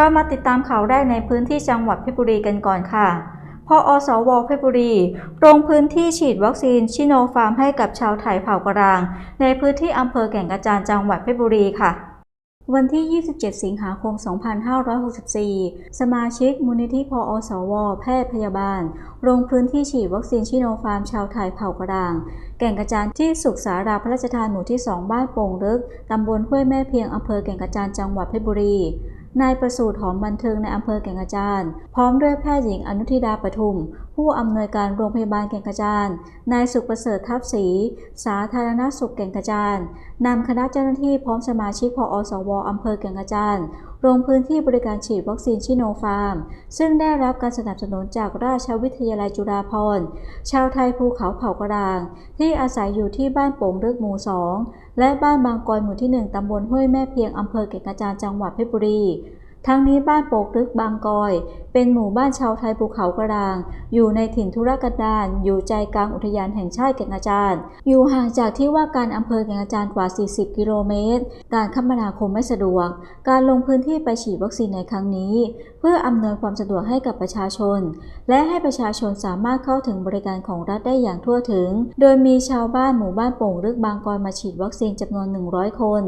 เรามาติดตามข่าวแรกในพื้นที่จังหวัดเพชรบุรีกันก่อนค่ะพออสวเพชรบุรีลงพื้นที่ฉีดวัคซีนชิโนฟาร์มให้กับชาวไทยเผ่ากระราง ในพื้นที่อำเภอแก่งกระจานจังหวัดเพชรบุรีค่ะ วันที่ 27 สิงหาคม 2564 สมาชิกมูลนิธิพออสว แพทย์พยาบาล ลงพื้นที่ฉีดวัคซีนชิโนฟาร์มชาวไทยเผ่ากระด่าง แก่งกระจานที่สุขสาราพระราชทานหมู่ที่ 2 บ้านโป่งลึก ตำบลห้วยแม่เพียงอำเภอแก่งกระจานจังหวัดเพชรบุรี นายประสูติหอมบันเทิงในอำเภอแก่งกระจาน พร้อมด้วยแพทย์หญิงอนุทิดาปทุม ผู้อำนวยการโรงพยาบาลแก่งกระจาน นายสุขประเสริฐทัพศรี สาธารณสุขแก่งกระจาน นำคณะเจ้าหน้าที่พร้อมสมาชิกพออสวอำเภอแก่งกระจานลงพื้นที่บริการฉีดวัคซีนชิโนฟาร์ม ซึ่งได้รับการสนับสนุนจากราชวิทยาลัยจุฬาภรณ์ ชาวไทยภูเขาเผ่ากระดาง ที่อาศัยอยู่ที่บ้านโป่งเลือกหมู่2และบ้านบางกอยหมู่ที่ 1 ตำบลห้วยแม่เพียง อำเภอเก่งกระจานจังหวัดเพชรบุรี ทั้งนี้บ้านโปกลึกบางกอย เป็นหมู่บ้านชาวไทยภูเขากระดาง อยู่ในถิ่นธุรกันดารอยู่ใจกลางอุทยานแห่งชาติแก่งกระจานอยู่ห่างจากที่ว่าการอำเภอแก่งกระจานกว่า 40 กิโลเมตร การคมนาคมไม่สะดวก การลงพื้นที่ไปฉีดวัคซีนในครั้งนี้ เพื่ออำนวยความสะดวกให้กับประชาชน และให้ประชาชนสามารถเข้าถึงบริการของรัฐได้อย่างทั่วถึง โดยมีชาวบ้านหมู่บ้านโป่งลึกบางกอยมาฉีดวัคซีนจำนวน 100 คน